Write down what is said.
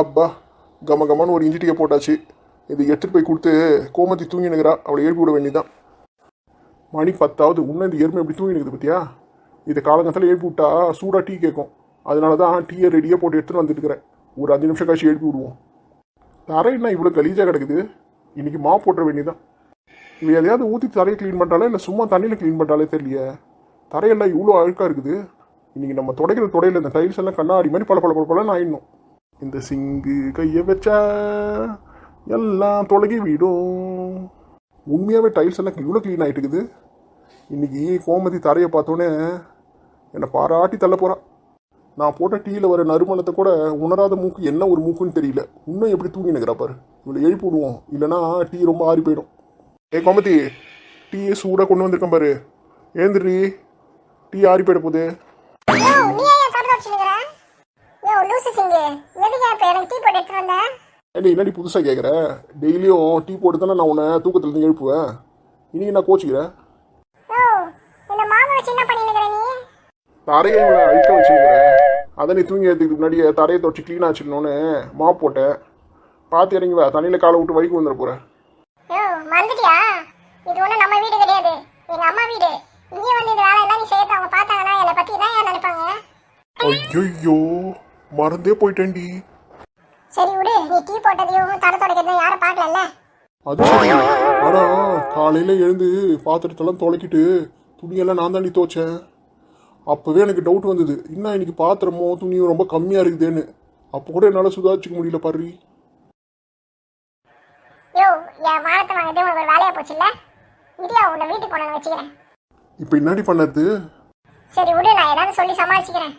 அப்பா கம கமான்னு ஒரு இஞ்சி டீயை போட்டாச்சு. இது எடுத்துகிட்டு போய் கொடுத்து கோமதி தூங்கினுக்கிறா. அவளை எழுப்பி விட வேண்டியதான் மணி பத்தாவது இன்னும் இந்த எருமை எப்படி தூங்கி பார்த்தியா இதை காலங்கத்தில் எழுப்பி விட்டா சூடாக டீ கேட்கும். அதனால தான் டீயை ரெடியாக போட்டு எடுத்துகிட்டு வந்துட்டு இருக்கிறேன் ஒரு அஞ்சு நிமிஷம் கழிச்சு எழுப்பி விடுவோம். தரையினா இவ்வளோ கலீஜாக கிடக்குது? இன்றைக்கி மா போட்டுற வேண்டியதான் இவ எதையாவது ஊற்றி தரையை க்ளீன் பண்ணுறாலே இல்லை சும்மா தண்ணியில் க்ளீன் பண்ணுறாலே தெரியலையே. தரையெல்லாம் இவ்வளோ அழுக்காக இருக்குது. இன்றைக்கி நம்ம தொடைக்கிற தொடையில் இந்த டைல்ஸ் எல்லாம் கண்ணாடி மாதிரி பல பல பல பலன்னு ஆயிடணும். இந்த சிங்கு கையை வச்சா எல்லாம் தொலைகி விடும். உண்மையாகவே டைல்ஸ் எல்லாம் இவ்வளோ க்ளீன் ஆகிட்டு இருக்குது இன்னைக்கு கோமதி தரையை பார்த்தோன்னே என்னை பாராட்டி தள்ள போகிறான் நான் போட்ட டீயில் வர நறுமணத்தை கூட உணராத மூக்கு என்ன ஒரு மூக்குன்னு தெரியல. இன்னும் எப்படி தூங்கி நிற்கிறா பாரு. இவ்வளோ எழுப்பி விடுவோம். இல்லைன்னா டீ ரொம்ப ஆறி போயிடும். ஏ கோமதி டீயை சூடாக கொண்டு வந்திருக்கேன் பாரு. ஏந்திரி டீ ஆறி போயிட போகுது யோ நீ ஏன் தொடர்ந்து வச்சுருக்கிற யோ லூசு சிங்கு. எதுக்கு இப்போ எனக்கு டீ போட்டு எடுத்துட்டு என்னடி புதுசாக கேட்குற டெய்லியும் டீ போட்டு தானே நான் உன்னை தூக்கத்துலேருந்து எழுப்புவேன். இன்னைக்கு நான் கோச்சிக்கிறேன் யோ இந்த மாவை வச்சு என்ன பண்ணிருக்கிற நீ? தரையை அழிக்க வச்சுக்கிறேன் அதை நீ தூங்கி எடுத்துக்கு முன்னாடியே தரையை தொடச்சி க்ளீனாக வச்சுக்கணுன்னு மாப் போட்டேன் பார்த்து இறங்கி வா தண்ணியில் காலை விட்டு வலிக்கு வந்துட போகிறேன் யோ மறந்துட்டியா? இது ஒன்றும் நம்ம வீடு கிடையாது. எங்க அம்மா வீடு. இங்கே வந்து இந்த வேலை எல்லாம் நீ செய்யறது அவங்க பார்த்தாங்கன்னா என்னை பத்தி என்ன நினைப்பாங்க? ஐயோ மறந்தே போயிட்டேன்டி. சரி விடு நீ டீ போட்டதையும் தலை துடைக்கிறதையும் யாரும் பார்க்கலல்ல? அது சரி. ஆனால் காலையில் எழுந்து பாத்திரத்தெல்லாம் தொலைக்கிட்டு துணியெல்லாம் நான் தாண்டி துவைச்சேன். அப்போவே எனக்கு டவுட் வந்தது. இன்னும் இன்னைக்கு பாத்திரமோ துணியும் ரொம்ப கம்மியாக இருக்குதேன்னு. அப்போ கூட என்னால் சுதாரிச்சிக்க முடியல பாரு யோ என் மானத்தை வாங்குறது உனக்கு ஒரு வேலையா போச்சுல்ல? இடியா உன்னை வீட்டுக்கு போன வச்சுக்கிறேன். இப்போ என்னடி பண்ணது சரி விடு நான் ஏதாவது சொல்லி சமாளிச்சுக்கிறேன்.